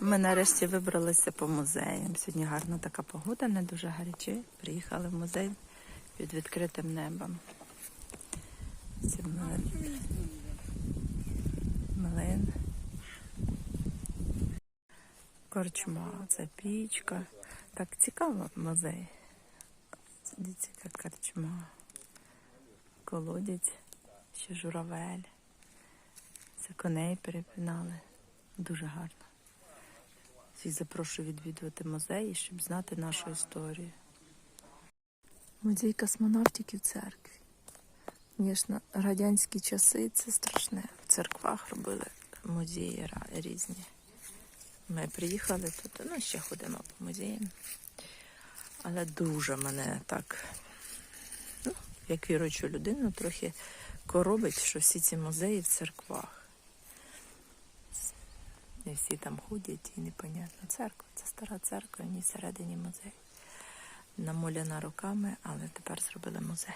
Ми нарешті вибралися по музеям. Сьогодні гарна така погода, не дуже гаряче. Приїхали в музей під відкритим небом. Це млин. Млин. Корчма, це пічка. Так цікаво музей. Дивіться, яка корчма. Колодязь, ще журавель. Це коней перепинали. Дуже гарно. Всіх запрошую відвідувати музеї, щоб знати нашу історію. Музей космонавтики в церкві. Звісно, радянські часи це страшне. В церквах робили музеї різні. Ми приїхали тут, ну ще ходимо по музеям. Але дуже мене так, ну, як віруючу людину, трохи коробить, що всі ці музеї в церквах. Не всі там ходять і непонятно. Церква, це стара церква, в ній всередині музей. Намоляна руками, але тепер зробили музей.